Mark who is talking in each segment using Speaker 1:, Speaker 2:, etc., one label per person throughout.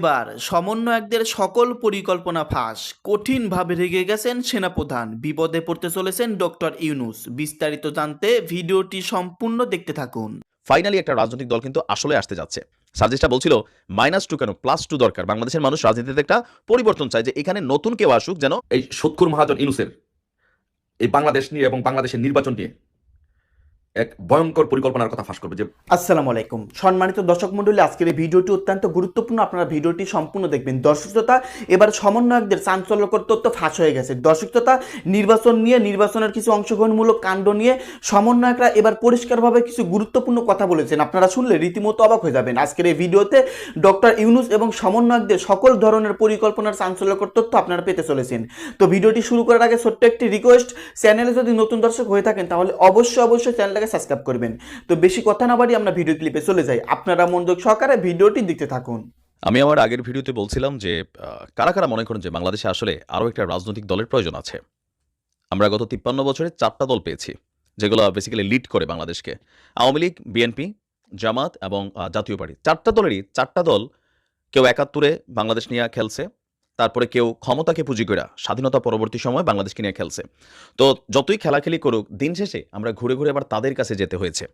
Speaker 1: এবার সমন্বয়কদের সকল পরিকল্পনা ফাঁস। কঠিনভাবে রেগে গেছেন সেনাপ্রধান। বিপদে পড়তে চলেছেন ডক্টর ইউনুস। বিস্তারিত জানতে ভিডিওটি সম্পূর্ণ দেখতে থাকুন।
Speaker 2: ফাইনালি একটা রাজনৈতিক দল কিন্তু আসলে আসতে যাচ্ছে। সার্জিসটা বলছিল মাইনাস টু কেন? প্লাস টু দরকার। বাংলাদেশের মানুষ রাজনীতিতে একটা পরিবর্তন চায় যে এখানে নতুন কেউ আসুক যেন
Speaker 3: এই সৎকুর মহাজন ইনুসের এই বাংলাদেশ নিয়ে এবং বাংলাদেশের নির্বাচন নিয়ে এক ভয়ঙ্কর পরিকল্পনার কথা ফাঁস করবে, যে
Speaker 1: আসসালামু আলাইকুম। সম্মানিত দর্শক মণ্ডলী, আজকের এই ভিডিওটি অত্যন্ত গুরুত্বপূর্ণ। আপনারা ভিডিওটি সম্পূর্ণ দেখবেন। দর্শকতা এবার সমন্বয়কদের চাঞ্চল্যকর তথ্য ফাঁস হয়ে গেছে। দর্শকতা নির্বাচন নিয়ে, নির্বাচনের কিছু অংশগ্রহণমূলক কাণ্ড নিয়ে সমন্বয়করা এবার পরিষ্কারভাবে কিছু গুরুত্বপূর্ণ কথা বলেছেন। আপনারা শুনলে রীতিমতো অবাক হয়ে যাবেন। আজকের এই ভিডিওতে ডক্টর ইউনুস এবং সমন্বয়কদের সকল ধরনের পরিকল্পনার চাঞ্চল্যকর তথ্য আপনারা পেতে চলেছেন। তো ভিডিওটি শুরু করার আগে ছোট্ট একটি রিকোয়েস্ট চ্যানেলে যদি নতুন দর্শক হয়ে থাকেন, তাহলে অবশ্যই অবশ্যই চ্যানেলটাকে সাবস্ক্রাইব করবেন। তো বেশি কথা না বাড়ি আমরা ভিডিও ক্লিপে চলে যাই। আপনারা মনোযোগ সহকারে ভিডিওটি দেখতে থাকুন।
Speaker 2: আমি আমার আগের ভিডিওতে বলছিলাম যে কারা কারা মনে করেন যে বাংলাদেশে আসলে আরও একটা রাজনৈতিক দলের প্রয়োজন আছে? আমরা গত তিপ্পান্ন বছরে চারটা দল পেয়েছি, যেগুলো বেসিক্যালি লিড করে বাংলাদেশকে। আওয়ামী লীগ বিএনপি জামাত এবং জাতীয় পার্টি। চারটা দলেরই, চারটা দল কেউ একাত্তরে বাংলাদেশ নিয়ে খেলছে তারপরে কেউ ক্ষমতাকে পুঁজি করে স্বাধীনতা পরবর্তী সময় বাংলাদেশকে নিয়ে খেলছে। তো যতই খেলাখেলি করুক, দিন শেষে আমরা ঘুরে ঘুরে আবার তাদের কাছে যেতে হয়েছে।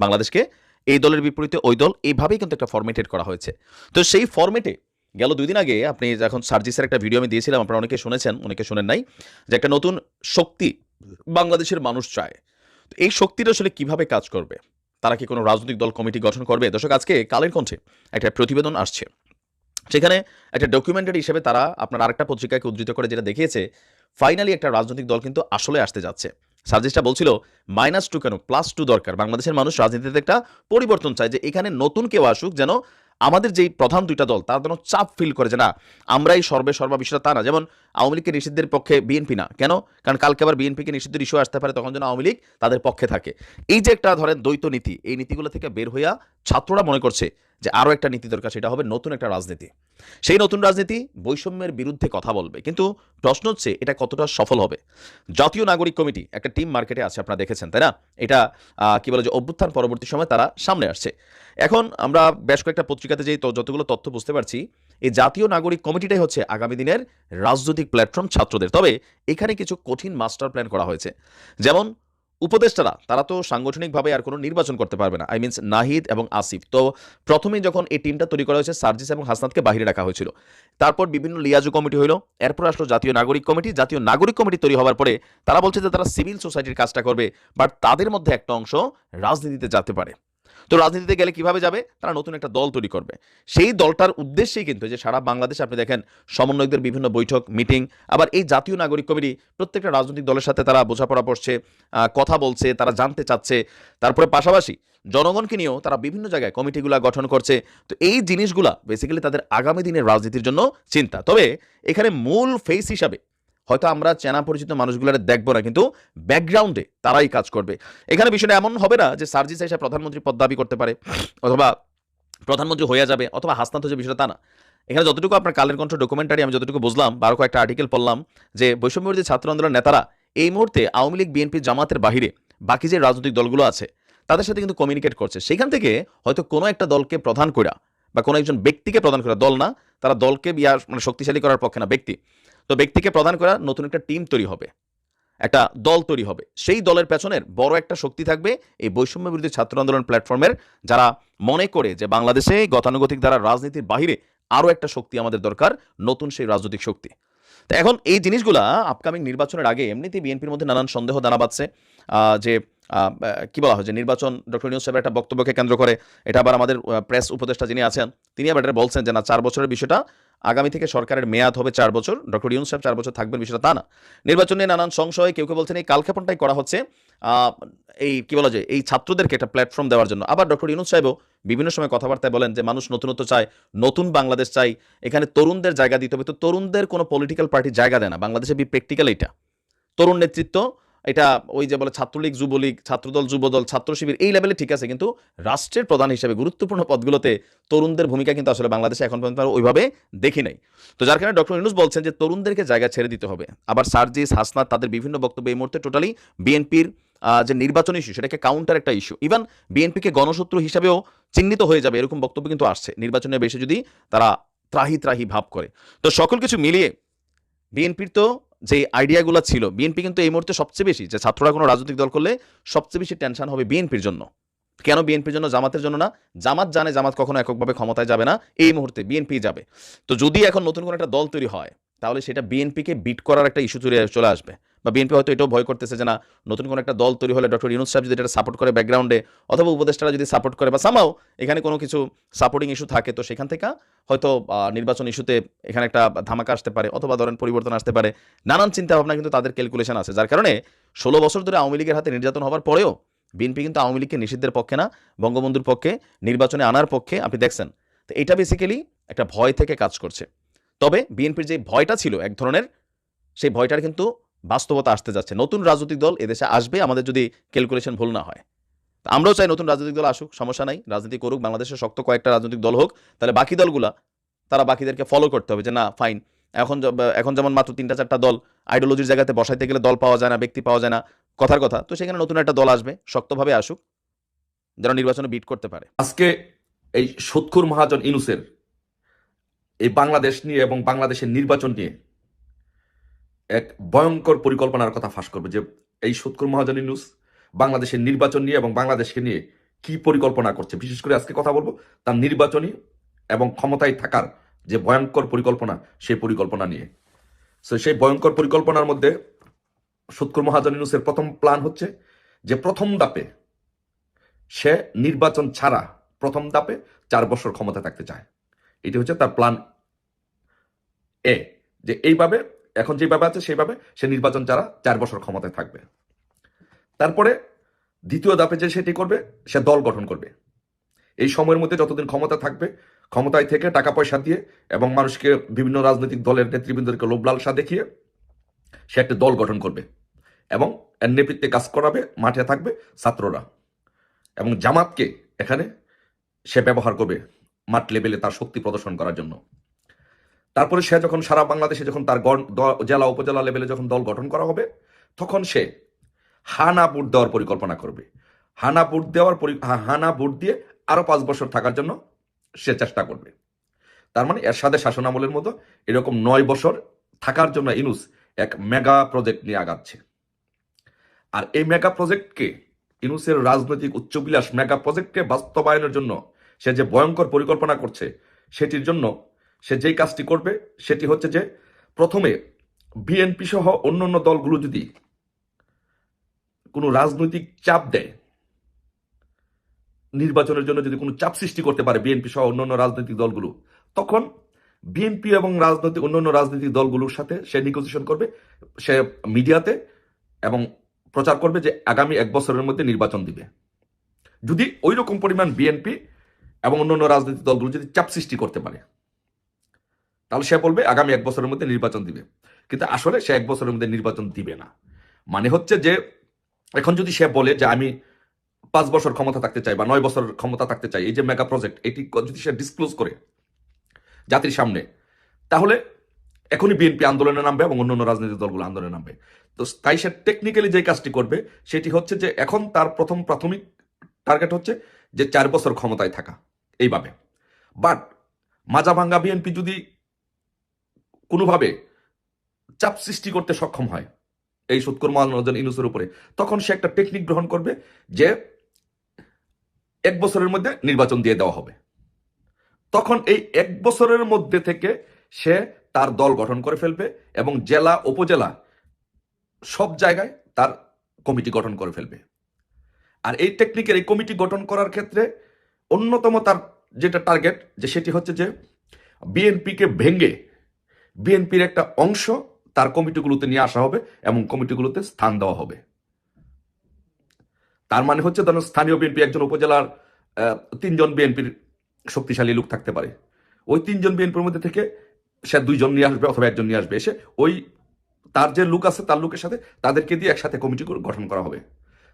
Speaker 2: বাংলাদেশকে এই দলের বিপরীতে ওই দল এইভাবেই কিন্তু একটা ফরমেটেড করা হয়েছে। তো সেই ফরমেটে গেল দুই দিন আগে আপনি যখন সার্জিসের একটা ভিডিও আমি দিয়েছিলাম, আপনারা অনেকে শুনেছেন, অনেকে শোনেন নাই, যে একটা নতুন শক্তি বাংলাদেশের মানুষ চায়। তো এই শক্তিটা আসলে কীভাবে কাজ করবে? তারা কি কোনো রাজনৈতিক দল কমিটি গঠন করবে? দর্শক, আজকে কালের কণ্ঠে একটা প্রতিবেদন আসছে। সেখানে একটা ডকুমেন্টারি হিসেবে তারা আপনার আরেকটা পত্রিকাকে উদ্ধৃত করে যেটা দেখিয়েছে ফাইনালি একটা রাজনৈতিক দল কিন্তু আসলে আসতে যাচ্ছে। সার্জিসটা বলছিল মাইনাস টু কেন? প্লাস টু দরকার। বাংলাদেশের মানুষ রাজনীতিতে একটা পরিবর্তন চায় যে এখানে নতুন কেউ আসুক যেন আমাদের যেই প্রধান দুইটা দল, তারা যেন চাপ ফিল করে যে না, আমরাই সর্বে সর্বা বিষয়টা তা না। যেমন আওয়ামী লীগকে নিষিদ্ধের পক্ষে বিএনপি না। কেন? কারণ কালকে আবার বিএনপিকে নিষিদ্ধের ইস্যু আসতে পারে, তখন যেন আওয়ামী লীগ তাদের পক্ষে থাকে। এই যে একটা ধরেন দ্বৈত নীতি, এই নীতিগুলো থেকে বের হইয়া ছাত্ররা মনে করছে যে আরও একটা নীতি দরকার, সেটা হবে নতুন একটা রাজনীতি। সেই নতুন রাজনীতি বৈষম্যের বিরুদ্ধে কথা বলবে, কিন্তু প্রশ্ন হচ্ছে এটা কতটা সফল হবে। জাতীয় নাগরিক কমিটি, একটা টিম মার্কেটে আছে, আপনারা দেখেছেন, তাই না? এটা কি বলে যে অভ্যুত্থান পরবর্তী সময় তারা সামনে আসছে। এখন আমরা বেশ কয়েকটা পত্রিকাতে তো- যতগুলো তথ্য বুঝতে পারছি, এই জাতীয় নাগরিক কমিটিটাই হচ্ছে আগামী দিনের রাজনৈতিক প্ল্যাটফর্ম ছাত্রদের। তবে এখানে কিছু কঠিন মাস্টার প্ল্যান করা হয়েছে। যেমন উপদেষ্টারা, তারা তো সাংগঠনিকভাবে আর কোনো নির্বাচন করতে পারবে না। আই মিনস নাহিদ এবং আসিফ। তো প্রথমেই যখন এই টিমটা তৈরি করা হয়েছে, সার্জিস এবং হাসনাতকে বাহিরে রাখা হয়েছিল। তারপর বিভিন্ন লিয়াজু কমিটি হলো এরপর আসলো জাতীয় নাগরিক কমিটি। জাতীয় নাগরিক কমিটি তৈরি হওয়ার পরে তারা বলছে যে তারা সিভিল সোসাইটির কাজটা করবে, বাট তাদের মধ্যে একটা অংশ রাজনীতিতে যেতে পারে। তো রাজনীতিতে গেলে কীভাবে যাবে? তারা নতুন একটা দল তৈরি করবে। সেই দলটার উদ্দেশ্যেই কিন্তু যে সারা বাংলাদেশে আপনি দেখেন সমন্বয়কদের বিভিন্ন বৈঠক মিটিং আবার এই জাতীয় নাগরিক কমিটি প্রত্যেকটা রাজনৈতিক দলের সাথে তারা বোঝাপড়া আহ, কথা বলছে তারা জানতে চাচ্ছে। তারপরে পাশাপাশি জনগণকে নিয়েও তারা বিভিন্ন জায়গায় কমিটিগুলা গঠন করছে। তো এই জিনিসগুলা বেসিক্যালি তাদের আগামী দিনের রাজনীতির জন্য চিন্তা। তবে এখানে মূল ফেস হিসাবে হয়তো আমরা চেনা পরিচিত মানুষগুলোর দেখব না, কিন্তু ব্যাকগ্রাউন্ডে তারাই কাজ করবে। এখানে বিষয়টা এমন হবে না যে সার্জিস এসে প্রধানমন্ত্রী পদ দাবি করতে পারে, অথবা প্রধানমন্ত্রী হয়ে যাবে, অথবা হাসনাত হচ্ছে বিষয়টা তা না। এখানে যতটুকু আপনার কালের কণ্ঠ ডকুমেন্টারি আমি যতটুকু বুঝলাম বারো কয়েকটা আর্টিকেল পড়লাম, যে বৈষম্যবিরোধী ছাত্র আন্দোলনের নেতারা এই মুহূর্তে আওয়ামী লীগ, বিএনপি জামাতের বাহিরে বাকি যে রাজনৈতিক দলগুলো আছে, তাদের সাথে কিন্তু কমিউনিকেট করছে। সেখান থেকে হয়তো কোনো একটা দলকে প্রধান করা বা কোনো একজন ব্যক্তিকে প্রদান করা দল না, তারা দলকে বিয়া মানে শক্তিশালী করার পক্ষে না, ব্যক্তি। তো ব্যক্তিকে প্রদান করা নতুন একটা টিম তৈরি হবে, একটা দল তৈরি হবে। সেই দলের পেছনের বড় একটা শক্তি থাকবে এই বৈষম্য বিরোধী ছাত্র আন্দোলন প্ল্যাটফর্মের যারা মনে করে যে বাংলাদেশে গতানুগতিক দ্বারা রাজনীতির বাহিরে আরও একটা শক্তি আমাদের দরকার, নতুন সেই রাজনৈতিক শক্তি। তো এখন এই জিনিসগুলা আপকামিং নির্বাচনের আগে এমনিতেই বিএনপির মধ্যে নানান সন্দেহ দানা বাঁধছে যে কি বলা হয় যে নির্বাচন, ডক্টর নিউজ সাহেবের একটা বক্তব্যকে কেন্দ্র করে, এটা আবার আমাদের প্রেস উপদেষ্টা যিনি আছেন, তিনি আবার এটা বলছেন যে না, চার বছরের বিষয়টা আগামী থেকে সরকারের মেয়াদ হবে চার বছর, ডক্টর ইউনুস সাহেব চার বছর থাকবেন বিষয়টা তা না। নির্বাচন নিয়ে নানান সংশয়, কেউ কেউ বলছেন এই কালক্ষেপণটাই করা হচ্ছে এই কি বলা যায়, এই ছাত্রদেরকে একটা প্ল্যাটফর্ম দেওয়ার জন্য। আবার ডক্টর ইউনুস সাহেবও বিভিন্ন সময় কথাবার্তায় বলেন যে মানুষ নতুনত্ব চায়, নতুন বাংলাদেশ চাই, এখানে তরুণদের জায়গা দিতে হবে। তো তরুণদের কোনো পলিটিক্যাল পার্টি জায়গা দেয় না, বাংলাদেশে বি প্র্যাকটিক্যাল এটা তরুণ নেতৃত্ব এটা ওই যে বলে ছাত্রলীগ, যুবলীগ, ছাত্রদল, যুবদল, ছাত্র শিবির, এই লেভেলে ঠিক আছে। কিন্তু রাষ্ট্রের প্রধান হিসেবে গুরুত্বপূর্ণ পদগুলোতে তরুণদের ভূমিকা কিন্তু আসলে বাংলাদেশে এখন পর্যন্ত ওইভাবে দেখি নাই। তো যার কারণে ডক্টর ইউনুস বলছেন যে তরুণদেরকে জায়গা ছেড়ে দিতে হবে। আবার সার্জিস, হাসনাত তাদের বিভিন্ন বক্তব্য এই মুহূর্তে টোটালি বিএনপির যে নির্বাচন ইস্যু সেটাকে কাউন্টার একটা ইস্যু ইভেন বিএনপিকে গণশত্রু হিসাবেও চিহ্নিত হয়ে যাবে, এরকম বক্তব্য কিন্তু আসছে। নির্বাচনের বেশি যদি তারা ত্রাহি ত্রাহি ভাব করে। তো সকল কিছু মিলিয়ে বিএনপির তো যে আইডিয়াগুলো ছিল, বিএনপি কিন্তু এই মুহূর্তে সবচেয়ে বেশি, যে ছাত্ররা কোনো রাজনৈতিক দল করলে সবচেয়ে বেশি টেনশন হবে বিএনপির জন্য। কেন বিএনপির জন্য? জামাতের জন্য না। জামাত জানে জামাত কখনো এককভাবে ক্ষমতায় যাবে না। এই মুহূর্তে বিএনপি যাবে। তো যদি এখন নতুন কোনো একটা দল তৈরি হয়, তাহলে সেটা বিএনপিকে বিট করার একটা ইস্যু চলে চলে আসবে। বা বিএনপি হয়তো এটাও ভয় করতেছে যে না, নতুন কোনো একটা দল তৈরি হলে ডক্টর ইউনুস সাহেব যদি এটা সাপোর্ট করে ব্যাকগ্রাউন্ডে অথবা উপদেষ্টারা যদি সাপোর্ট করে বা সামাও এখানে কোনো কিছু সাপোর্টিং ইস্যু থাকে, তো সেখান থেকে হয়তো নির্বাচন ইস্যুতে এখানে একটা ধামাকা আসতে পারে অথবা ধরেন পরিবর্তন আসতে পারে। নানান চিন্তা ভাবনা কিন্তু তাদের ক্যালকুলেশন আছে, যার কারণে ষোলো বছর ধরে আওয়ামী লীগের হাতে নির্যাতন হওয়ার পরেও বিএনপি কিন্তু আওয়ামী লীগকে নিষিদ্ধের পক্ষে না, বঙ্গবন্ধুর পক্ষে, নির্বাচনে আনার পক্ষে, আপনি দেখছেন। তো এটা বেসিক্যালি একটা ভয় থেকে কাজ করছে। তবে বিএনপির যে ভয়টা ছিল এক ধরনের, সেই ভয়টার কিন্তু বাস্তবতা আসতে যাচ্ছে। নতুন রাজনৈতিক দল এদেশে আসবে, আমাদের যদি ক্যালকুলেশন ভুল না হয়। আমরাও চাই নতুন রাজনৈতিক দল আসুক, সমস্যা নাই, রাজনীতি করুক, বাংলাদেশের শক্ত কয়েকটা রাজনৈতিক দল হোক, তাহলে বাকি দলগুলা, তারা বাকিদেরকে ফলো করতে হবে যে, না ফাইন এখন এখন যেমন মাত্র তিনটা চারটা দল আইডিওলজির জায়গাতে বসাইতে গেলে দল পাওয়া যায় না, ব্যক্তি পাওয়া যায় না, কথার কথা, তো সেখানে নতুন একটা দল আসবে, শক্তভাবে আসুক যারা নির্বাচনে বিট করতে পারে।
Speaker 3: আজকে এই সৎখুর মহাজন ইনুসের এই বাংলাদেশ নিয়ে এবং বাংলাদেশের নির্বাচন নিয়ে এক ভয়ঙ্কর পরিকল্পনার কথা ফাঁস করবে যে এই সৎখুর মহাজনী ইনুস বাংলাদেশের নির্বাচন নিয়ে এবং বাংলাদেশকে নিয়ে কি পরিকল্পনা করছে। বিশেষ করে আজকে কথা বলব তার নির্বাচনী এবং ক্ষমতায় থাকার যে ভয়ঙ্কর পরিকল্পনা, সেই পরিকল্পনা নিয়ে। তো সেই ভয়ঙ্কর পরিকল্পনার মধ্যে সৎকুর মহাজনী ইনুসের প্রথম প্ল্যান হচ্ছে যে প্রথম দাপে সে নির্বাচন ছাড়া প্রথম দাপে চার বছর ক্ষমতা থাকতে চায়। এটি হচ্ছে তার প্ল্যান এ যে এইভাবে এখন যেভাবে আছে সেইভাবে সে নির্বাচন ছাড়া চার বছর ক্ষমতায় থাকবে। তারপরে দ্বিতীয় দাপে যে সেটি করবে, সে দল গঠন করবে। এই সময়ের মধ্যে যতদিন ক্ষমতা থাকবে, ক্ষমতায় থেকে টাকা পয়সা দিয়ে এবং মানুষকে বিভিন্ন রাজনৈতিক দলের নেতৃবৃন্দকে লোভ লালসা দেখিয়ে সে একটা দল গঠন করবে এবং এর নেতৃত্বে কাজ করাবে, মাঠে থাকবে ছাত্ররা। এবং জামাতকে এখানে সে ব্যবহার করবে মাঠ লেভেলে তার শক্তি প্রদর্শন করার জন্য। তারপরে সে যখন সারা বাংলাদেশে যখন তার জেলা, উপজেলা লেভেলে যখন দল গঠন করা হবে, তখন সে হানা ভোট দেওয়ার পরিকল্পনা করবে। হানা ভোট দেওয়ার হানা ভোট দিয়ে আরও পাঁচ বছর থাকার জন্য সে চেষ্টা করবে। তার মানে এরশাদের শাসনামলের মতো এরকম নয় বছর থাকার জন্য ইনুস এক মেগা প্রজেক্ট নিয়ে আগাচ্ছে। আর এই মেগা প্রজেক্টকে ইনুসের রাজনৈতিক উচ্চবিলাস মেগা প্রজেক্টকে বাস্তবায়নের জন্য সে যে ভয়ঙ্কর পরিকল্পনা করছে, সেটির জন্য সে যেই কাজটি করবে, সেটি হচ্ছে যে প্রথমে বিএনপি সহ অন্য অন্য দলগুলো যদি কোনো রাজনৈতিক চাপ দেয়, নির্বাচনের জন্য যদি কোনো চাপ সৃষ্টি করতে পারে বিএনপি সহ অন্যান্য রাজনৈতিক দলগুলো, তখন বিএনপি এবং রাজনৈতিক, অন্যান্য রাজনৈতিক দলগুলোর সাথে সে নিগোসিয়েশন করবে, সে মিডিয়াতে এবং প্রচার করবে যে আগামী এক বছরের মধ্যে নির্বাচন দিবে। যদি ওই রকম পরিমাণ বিএনপি এবং অন্যান্য রাজনৈতিক দলগুলো যদি চাপ সৃষ্টি করতে পারে তাহলে সে বলবে, আগামী এক বছরের মধ্যে নির্বাচন দিবে। কিন্তু আসলে সে এক বছরের মধ্যে নির্বাচন দিবে না। মানে হচ্ছে যে, এখন যদি সে বলে যে, আমি পাঁচ বছর ক্ষমতা থাকতে চাই বা নয় বছর ক্ষমতা থাকতে চাই, এই যে মেগা প্রজেক্ট এটি যদি সে ডিসক্লোজ করে জাতির সামনে, তাহলে এখনই বিএনপি আন্দোলনে নামবে এবং অন্যান্য রাজনৈতিক দলগুলো আন্দোলনে নামবে। তো তাই সে টেকনিক্যালি যে কাজটি করবে, সেটি হচ্ছে যে, এখন তার প্রথম প্রাথমিক টার্গেট হচ্ছে যে, চার বছর ক্ষমতায় থাকা, এইভাবে। বাট মাজা ভাঙ্গা বিএনপি যদি কোনোভাবে চাপ সৃষ্টি করতে সক্ষম হয় এই সুৎকর মহাজন ইনুসের উপরে। তখন সে একটা টেকনিক গ্রহণ করবে যে এক বছরের মধ্যে নির্বাচন দিয়ে দেওয়া হবে। তখন এই এক বছরের মধ্যে থেকে সে তার দল গঠন করে ফেলবে এবং জেলা, উপজেলা সব জায়গায় তার কমিটি গঠন করে ফেলবে। আর এই টেকনিকের এই কমিটি গঠন করার ক্ষেত্রে অন্যতম তার যেটা টার্গেট যে সেটি হচ্ছে যে বিএনপিকে ভেঙে বিএনপির একটা অংশ তার কমিটিগুলোতে নিয়ে আসা হবে এবং কমিটিগুলোতে স্থান দেওয়া হবে। তার মানে হচ্ছে ধরুন স্থানীয় বিএনপি একজন উপজেলার তিনজন বিএনপির শক্তিশালী লোক থাকতে পারে। ওই তিনজন বিএনপির মধ্যে থেকে সে দুইজন নিয়ে আসবে অথবা একজন নিয়ে আসবে। এসে ওই তার যে লোক আছে তার লোকের সাথে তাদেরকে দিয়ে একসাথে কমিটি গঠন করা হবে।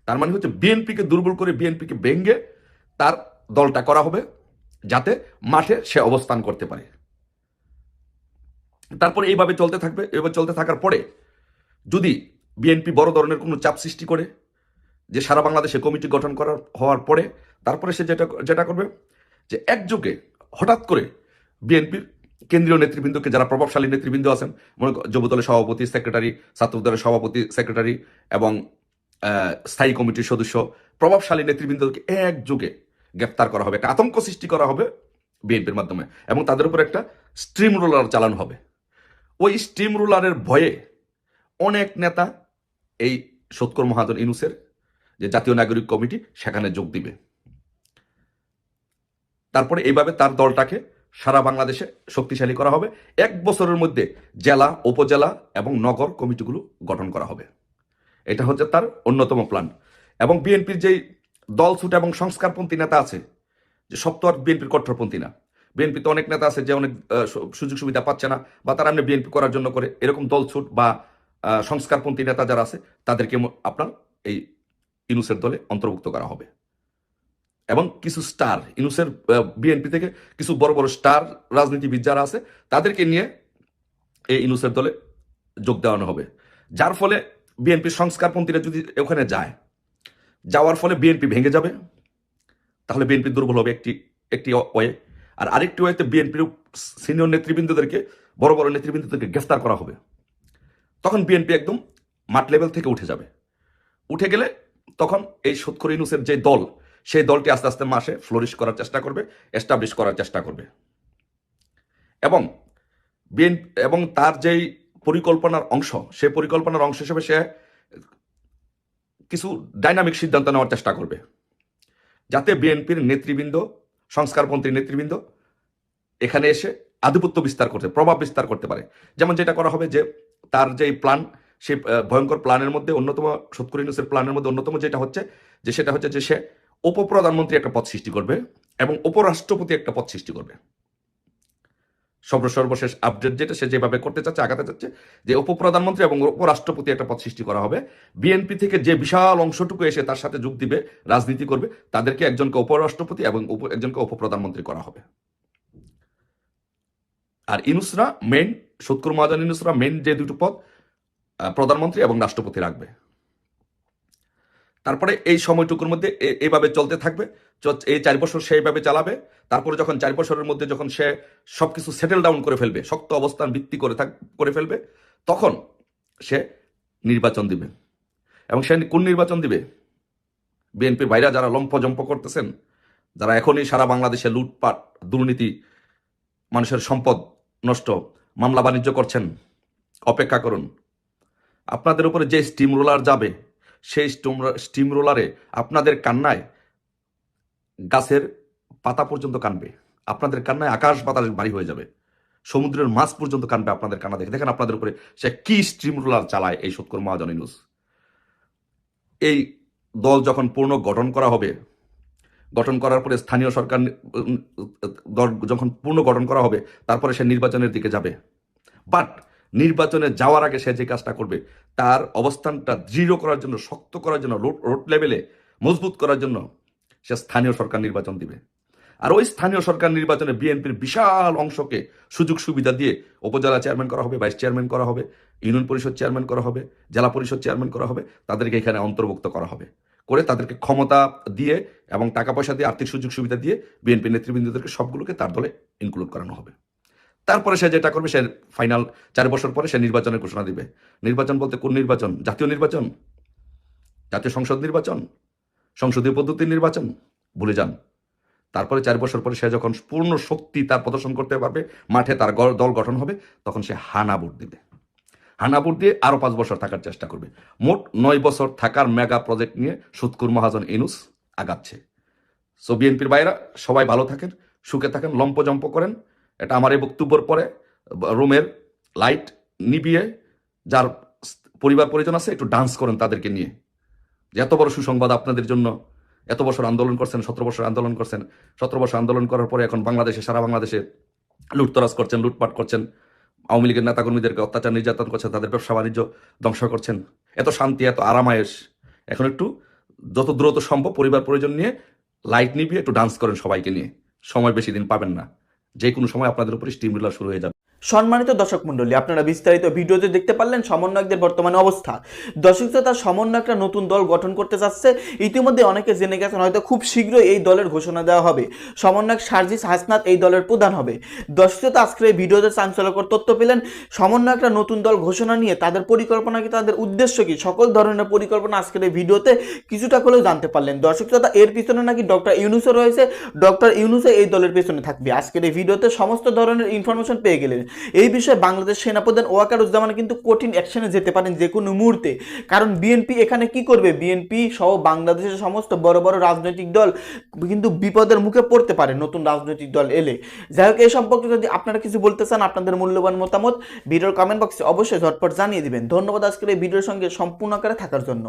Speaker 3: তার মানে হচ্ছে বিএনপিকে দুর্বল করে বিএনপিকে ভেঙ্গে তার দলটা করা হবে যাতে মাঠে সে অবস্থান করতে পারে। তারপরে এইভাবে চলতে থাকবে, এভাবে চলতে থাকার পরে যদি বিএনপি বড় ধরনের কোনো চাপ সৃষ্টি করে, যে সারা বাংলাদেশে কমিটি গঠন করার, হওয়ার পরে তারপরে সে যেটা যেটা করবে, যে একযোগে হঠাৎ করে বিএনপির কেন্দ্রীয় নেতৃবৃন্দকে যারা প্রভাবশালী নেতৃবৃন্দ আছেন, মনে কর- যুব সভাপতি, সেক্রেটারি ছাত্রদলের সভাপতি, সেক্রেটারি এবং স্থায়ী কমিটির সদস্য, প্রভাবশালী নেতৃবৃন্দকে একযোগে গ্রেপ্তার করা হবে, একটা আতঙ্ক সৃষ্টি করা হবে বিএনপির মাধ্যমে এবং তাদের উপর একটা স্ট্রিম রোলার চালানো হবে। ওই স্ট্রিম রোলারের ভয়ে অনেক নেতা এই সৎকর মহাজন ইনুসের যে জাতীয় নাগরিক কমিটি, সেখানে যোগ দিবে। তারপরে এইভাবে তার দলটাকে সারা বাংলাদেশে শক্তিশালী করা হবে। এক বছরের মধ্যে জেলা, উপজেলা এবং নগর কমিটিগুলো গঠন করা হবে। এটা হচ্ছে তার অন্যতম প্ল্যান এবং বিএনপির যেই দল ছুট এবং সংস্কারপন্থী নেতা আছে, যে সব তো আর বিএনপির কট্টরপন্থী না বিএনপিতে অনেক নেতা আছে যে অনেক সুযোগ সুবিধা পাচ্ছে না বা তারা এমনি বিএনপি করার জন্য করে এরকম দল ছুট বা সংস্কারপন্থী নেতা যারা আছে, তাদেরকে আপনার এই ইনুসের দলে অন্তর্ভুক্ত করা হবে। এবং কিছু স্টার, ইনুসের বিএনপি থেকে কিছু বড় বড় স্টার রাজনীতিবিদ যারা আছে, তাদেরকে নিয়ে এই ইনুসের দলে যোগ দেওয়ানো হবে। যার ফলে বিএনপির সংস্কারপন্থীরা যদি ওখানে যায়, যাওয়ার ফলে বিএনপি ভেঙে যাবে, তাহলে বিএনপি দুর্বল হবে একটি একটি ওয়ে। আর আরেকটি ওয়েতে বিএনপির সিনিয়র নেতৃবৃন্দদেরকে, বড় বড় নেতৃবৃন্দদেরকে গ্রেফতার করা হবে। তখন বিএনপি একদম মাঠ লেভেল থেকে উঠে যাবে। উঠে গেলে তখন এই সুৎখর ইনুসের যে দল, সেই দলটি আস্তে আস্তে মাসে ফ্লোরিশ করার চেষ্টা করবে, এস্টাবলিশ করার চেষ্টা করবে। এবং বিএন, এবং তার যেই পরিকল্পনার অংশ, সেই পরিকল্পনার অংশ হিসেবে সে কিছু ডাইনামিক সিদ্ধান্ত নেওয়ার চেষ্টা করবে। যাতে বিএনপির নেতৃবৃন্দ সংস্কারপন্থী নেতৃবৃন্দ এখানে এসে আধিপত্য বিস্তার করতে প্রভাব বিস্তার করতে পারে। যেমন যেটা করা হবে যে তার যে প্ল্যান, সেই ভয়ঙ্কর প্ল্যানের মধ্যে অন্যতম সৎকুর ইউনুসের প্ল্যানের মধ্যে অন্যতম যেটা হচ্ছে, যে সেটা হচ্ছে যে সে উপপ্রধানমন্ত্রী একটা পদ সৃষ্টি করবে এবং উপরাষ্ট্রপতি একটা পদ সৃষ্টি করবে। সর্ব সর্বশেষ আপডেট যেটা সে যেভাবে করতে চাচ্ছে, আগাতে চাচ্ছে, যে উপপ্রধানমন্ত্রী এবং উপরাষ্ট্রপতি একটা পদ সৃষ্টি করা হবে। বিএনপি থেকে যে বিশাল অংশটুকু এসে তার সাথে যোগ দিবে, রাজনীতি করবে, তাদেরকে একজনকে উপরাষ্ট্রপতি এবং একজনকে উপপ্রধানমন্ত্রী করা হবে। আর ইনুসরা মেন সৎকুর মহাজন ইনুসরা মেন যে দুটো পদ প্রধানমন্ত্রী এবং রাষ্ট্রপতি রাখবে। তারপরে এই সময়টুকুর মধ্যে এ- এইভাবে চলতে থাকবে। এই চার বছর সেইভাবে চালাবে, তারপরে যখন চার বছরের মধ্যে যখন সে সবকিছু সেটেল ডাউন করে ফেলবে, শক্ত অবস্থান ভিত্তি করে থাক করে ফেলবে, তখন সে নির্বাচন দিবে। এবং সে কোন নির্বাচন দিবে? বিএনপির বাইরা যারা লম্ফজম্প করতেছেন, যারা এখনই সারা বাংলাদেশে লুটপাট, দুর্নীতি, মানুষের সম্পদ নষ্ট, মামলা বাণিজ্য করছেন, অপেক্ষা করুন। আপনাদের উপরে যে স্টিম রোলার যাবে, সেই স্টিম রোলারে আপনাদের কান্নায় গাছের পাতা পর্যন্ত কানবে। আপনাদের কান্নায় আকাশ বাতাস বাড়ি হয়ে যাবে। সমুদ্রের মাছ পর্যন্ত কানবে আপনাদের কান্না দেখে। দেখেন আপনাদের উপরে সে কি স্ট্রিম রোলার চালায় এই সৎকর মহাজন ইউনুস এই দল যখন পূর্ণ গঠন করা হবে, গঠন করার পরে স্থানীয় সরকার দল যখন পূর্ণ গঠন করা হবে, তারপরে সে নির্বাচনের দিকে যাবে। বাট নির্বাচনে যাওয়ার আগে সে যে কাজটা করবে, তার অবস্থানটা দৃঢ় করার জন্য, শক্ত করার জন্য রোড লেভেলে মজবুত করার জন্য সে স্থানীয় সরকার নির্বাচন দিবে। আর ওই স্থানীয় সরকার নির্বাচনে বিএনপির বিশাল অংশকে সুযোগ সুবিধা দিয়ে উপজেলা চেয়ারম্যান করা হবে, ভাইস চেয়ারম্যান করা হবে, ইউনিয়ন পরিষদ চেয়ারম্যান করা হবে, জেলা পরিষদ চেয়ারম্যান করা হবে, তাদেরকে এখানে অন্তর্ভুক্ত করা হবে। করে তাদেরকে ক্ষমতা দিয়ে এবং টাকা পয়সা দিয়ে আর্থিক সুযোগ সুবিধা দিয়ে বিএনপি নেতৃবৃন্দদেরকে সবগুলোকে তার দলে ইনক্লুড করানো হবে। তারপরে সে যেটা করবে, সে ফাইনাল চার বছর পরে সে নির্বাচনের ঘোষণা দিবে। নির্বাচন বলতে কোন নির্বাচন? জাতীয় নির্বাচন? জাতীয় সংসদ নির্বাচন? সংসদীয় পদ্ধতির নির্বাচন? ভুলে যান। তারপরে চার বছর পরে সে যখন পূর্ণ শক্তি তার প্রদর্শন করতে পারবে, মাঠে তার দল গঠন হবে, তখন সে হানা ভোট দেবে। হানা ভোট দিয়ে আরও পাঁচ বছর থাকার চেষ্টা করবে। মোট নয় বছর থাকার মেগা প্রজেক্ট নিয়ে সুৎকুর মহাজন ইনুস আগাচ্ছে। সো বিএনপির বাইরা সবাই ভালো থাকেন, সুখে থাকেন লম্পজম্প করেন। এটা আমার এই বক্তব্যের পরে রুমের লাইট নিবিয়ে যার পরিবার পরিজন আছে, একটু ডান্স করেন তাদেরকে নিয়ে। এত বড় সুসংবাদ আপনাদের জন্য, এত বছর আন্দোলন করছেন, সতেরো বছর আন্দোলন করছেন, সতেরো বছর আন্দোলন করার পরে এখন বাংলাদেশে, সারা বাংলাদেশে লুটতরাজ করছেন, লুটপাট করছেন, আওয়ামী লীগের নেতাকর্মীদেরকে অত্যাচার নির্যাতন করছেন, তাদের ব্যবসা বাণিজ্য ধ্বংস করছেন। এত শান্তি, এত আরামায়েশ। এখন একটু যত দ্রুত সম্ভব পরিবার পরিজন নিয়ে লাইট নিবিয়ে একটু ডান্স করেন সবাইকে নিয়ে। সময় বেশি দিন পাবেন না। যে কোনো সময় আপনাদের উপরে স্টিম শুরু হয়ে যাবে।
Speaker 1: সম্মানিত দর্শক মণ্ডলী, আপনারা বিস্তারিত ভিডিওতে দেখতে পারলেন সমন্বয়কদের বর্তমানে অবস্থা। দর্শক তার সমন্বয়করা নতুন দল গঠন করতে যাচ্ছে ইতিমধ্যে অনেকে জেনে গেছেন, হয়তো খুব শীঘ্রই এই দলের ঘোষণা দেওয়া হবে। সমন্বয়ক সার্জিস হাসনাত এই দলের প্রধান হবে। দর্শক আজকের এই ভিডিওতে চাঞ্চল্যকর তথ্য পেলেন। সমন্বয়করা নতুন দল ঘোষণা নিয়ে তাদের পরিকল্পনা কি, তাদের উদ্দেশ্য কি, সকল ধরনের পরিকল্পনা আজকের এই ভিডিওতে কিছুটা হলেও জানতে পারলেন। দর্শক শ্রোতা, এর পিছনে নাকি ডক্টর ইউনুসও রয়েছে। ডক্টর ইউনুসে এই দলের পেছনে থাকবে। আজকের এই ভিডিওতে সমস্ত ধরনের ইনফরমেশন পেয়ে গেলেন। এই বিষয়ে বাংলাদেশ সেনাপ্রধান ওয়াকারুজ্জামান কিন্তু কঠিন অ্যাকশনে যেতে পারেন যে কোনো মুহূর্তে। কারণ বিএনপি এখানে কি করবে? বিএনপি সহ বাংলাদেশের সমস্ত বড় বড় রাজনৈতিক দল কিন্তু বিপদের মুখে পড়তে পারে নতুন রাজনৈতিক দল এলে। যাই হোক এই সম্পর্কে যদি আপনারা কিছু বলতে চান, আপনাদের মূল্যবান মতামত ভিডিওর কমেন্ট বক্সে অবশ্যই ঝটপট জানিয়ে দিবেন। ধন্যবাদ আজকের এই ভিডিওর সঙ্গে সম্পূর্ণ আকারে থাকার জন্য।